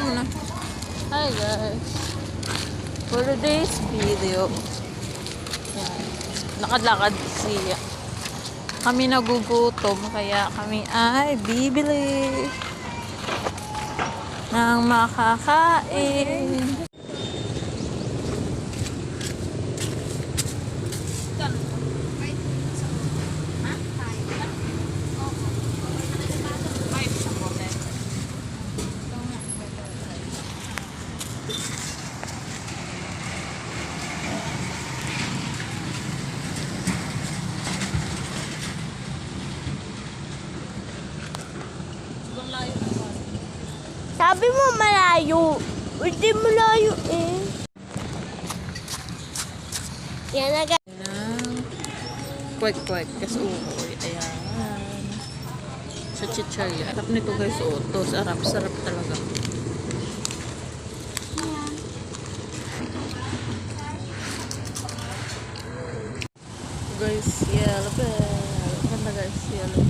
ka muna. Hi guys. For today's video, yan, nakadlakad siya. Kami nagugutom, kaya kami ay bibili ng makakain. Sabi mo malayo. Hindi malayo eh. Yan na guys. Ayan. Kwek-kwek, kasi uhoy. Ayan. Sa chicharia. Sarap nito guys, oh. To, sarap, sarap talaga. guys. Yeah, look at. Ganda guys. Yeah, look.